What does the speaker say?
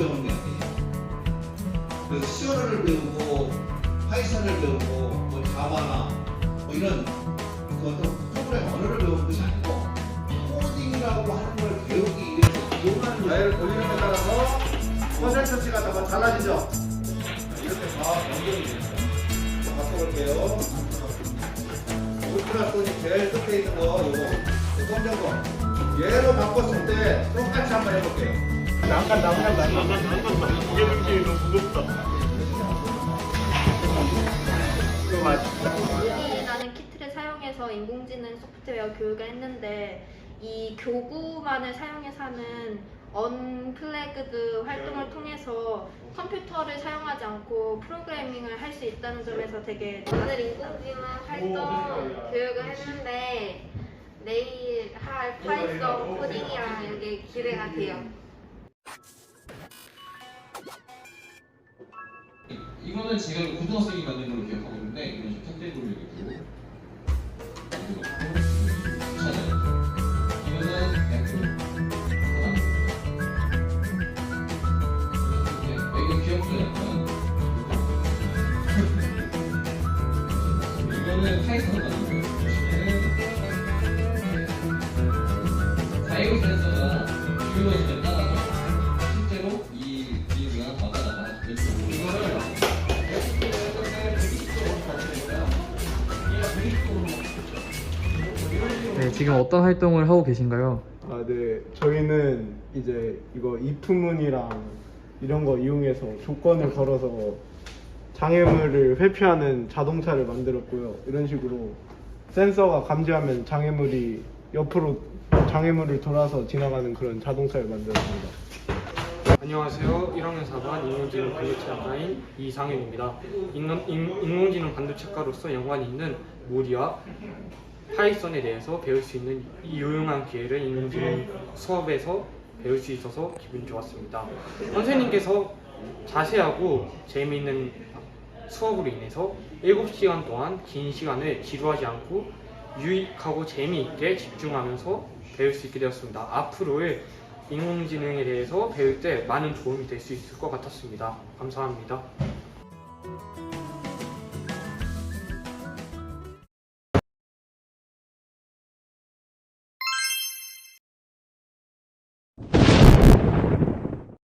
배우는 게 아니에요. 그래서 C어를 배우고 파이썬을 배우고 뭐 자바나 뭐 이런 그 어떤 프로그램 언어를 배우는 것이 아니고 코딩이라고 하는 걸 배우기 위해서 이용하는 나이를. 돌리는 데 따라서 퍼센트치가 더 달라지죠? 이렇게 다 변경이 됩니다. 한번 바꿔볼게요. 울트라 소닉 제일 끝에 있는 거 요거 검정거 얘로 바꿨을 때 똑같이 한번 해볼게요. 잠깐 나무냥 나 무게 느낌이 너무 무겁다. 이거 맞 모디라는 키트를 사용해서 인공지능 소프트웨어 교육을 했는데 이 교구만을 사용해서 하는 언플래그드 활동을 통해서 컴퓨터를 사용하지 않고 프로그래밍을 할 수 있다는 점에서 되게 오늘 인공지능 활동 교육을 했는데 내일 할 파이썬 코딩이랑 이게 기대가 돼요. 이거는 제가 고등학생이 만든 걸로 기억하고 있는데 이건 좀 택배 돌리기고 찾아요. 이거는 애플 이거는 파이썬 네, 지금 어떤 활동을 하고 계신가요? 아, 네. 저희는 이제 이거 이프문이랑 이런 거 이용해서 조건을 걸어서 장애물을 회피하는 자동차를 만들었고요. 이런 식으로 센서가 감지하면 장애물이 옆으로 장애물을 돌아서 지나가는 그런 자동차를 만들었습니다. 안녕하세요. 1학년 4반 인공지능 반도체학과인 인, 인공지능 반도체학과로서 연관이 있는 모디와 파이썬에 대해서 배울 수 있는 이 유용한 기회를 인공지능 수업에서 배울 수 있어서 기분이 좋았습니다. 선생님께서 자세하고 재미있는 수업으로 인해서 7시간 동안 긴 시간을 지루하지 않고 유익하고 재미있게 집중하면서 배울 수 있게 되었습니다. 앞으로의 인공지능에 대해서 배울 때 많은 도움이 될 수 있을 것 같았습니다. 감사합니다.